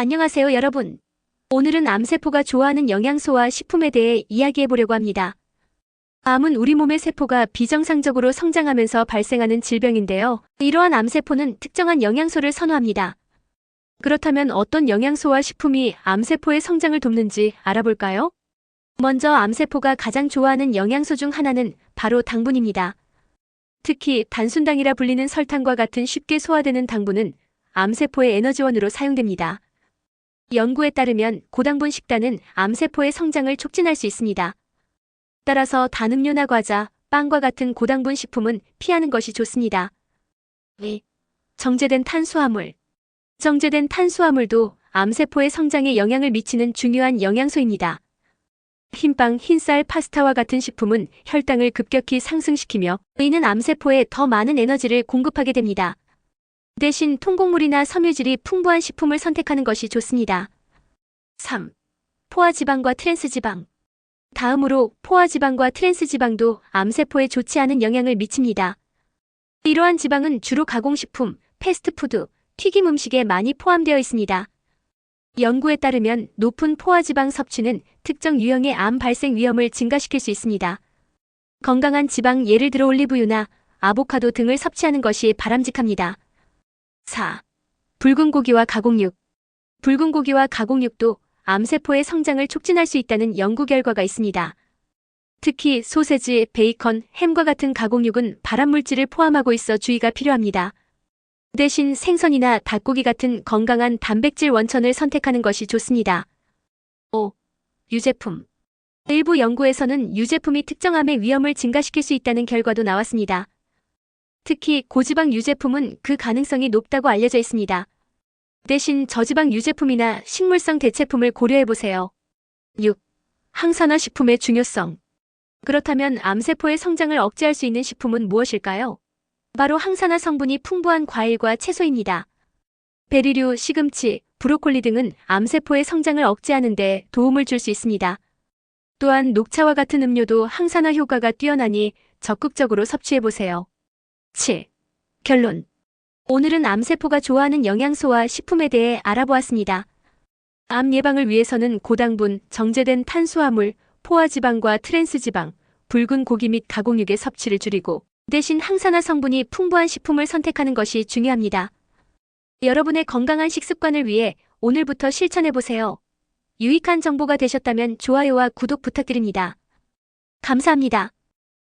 안녕하세요, 여러분. 오늘은 암세포가 좋아하는 영양소와 식품에 대해 이야기해 보려고 합니다. 암은 우리 몸의 세포가 비정상적으로 성장하면서 발생하는 질병인데요. 이러한 암세포는 특정한 영양소를 선호합니다. 그렇다면 어떤 영양소와 식품이 암세포의 성장을 돕는지 알아볼까요? 먼저 암세포가 가장 좋아하는 영양소 중 하나는 바로 당분입니다. 특히 단순당이라 불리는 설탕과 같은 쉽게 소화되는 당분은 암세포의 에너지원으로 사용됩니다. 연구에 따르면 고당분 식단은 암세포의 성장을 촉진할 수 있습니다. 따라서 단 음료나 과자, 빵과 같은 고당분 식품은 피하는 것이 좋습니다. 네. 정제된 탄수화물. 정제된 탄수화물도 암세포의 성장에 영향을 미치는 중요한 영양소입니다. 흰빵, 흰쌀, 파스타와 같은 식품은 혈당을 급격히 상승시키며 이는 암세포에 더 많은 에너지를 공급하게 됩니다. 대신 통곡물이나 섬유질이 풍부한 식품을 선택하는 것이 좋습니다. 3. 포화지방과 트랜스지방. 다음으로 포화지방과 트랜스지방도 암세포에 좋지 않은 영향을 미칩니다. 이러한 지방은 주로 가공식품, 패스트푸드, 튀김 음식에 많이 포함되어 있습니다. 연구에 따르면 높은 포화지방 섭취는 특정 유형의 암 발생 위험을 증가시킬 수 있습니다. 건강한 지방 예를 들어 올리브유나 아보카도 등을 섭취하는 것이 바람직합니다. 4. 붉은 고기와 가공육. 붉은 고기와 가공육도 암세포의 성장을 촉진할 수 있다는 연구 결과가 있습니다. 특히 소세지, 베이컨, 햄과 같은 가공육은 발암물질을 포함하고 있어 주의가 필요합니다. 대신 생선이나 닭고기 같은 건강한 단백질 원천을 선택하는 것이 좋습니다. 5. 유제품. 일부 연구에서는 유제품이 특정암의 위험을 증가시킬 수 있다는 결과도 나왔습니다. 특히 고지방 유제품은 그 가능성이 높다고 알려져 있습니다. 대신 저지방 유제품이나 식물성 대체품을 고려해보세요. 6. 항산화 식품의 중요성. 그렇다면 암세포의 성장을 억제할 수 있는 식품은 무엇일까요? 바로 항산화 성분이 풍부한 과일과 채소입니다. 베리류, 시금치, 브로콜리 등은 암세포의 성장을 억제하는 데 도움을 줄 수 있습니다. 또한 녹차와 같은 음료도 항산화 효과가 뛰어나니 적극적으로 섭취해보세요. 7. 결론. 오늘은 암세포가 좋아하는 영양소와 식품에 대해 알아보았습니다. 암 예방을 위해서는 고당분, 정제된 탄수화물, 포화지방과 트랜스지방, 붉은 고기 및 가공육의 섭취를 줄이고 대신 항산화 성분이 풍부한 식품을 선택하는 것이 중요합니다. 여러분의 건강한 식습관을 위해 오늘부터 실천해보세요. 유익한 정보가 되셨다면 좋아요와 구독 부탁드립니다. 감사합니다.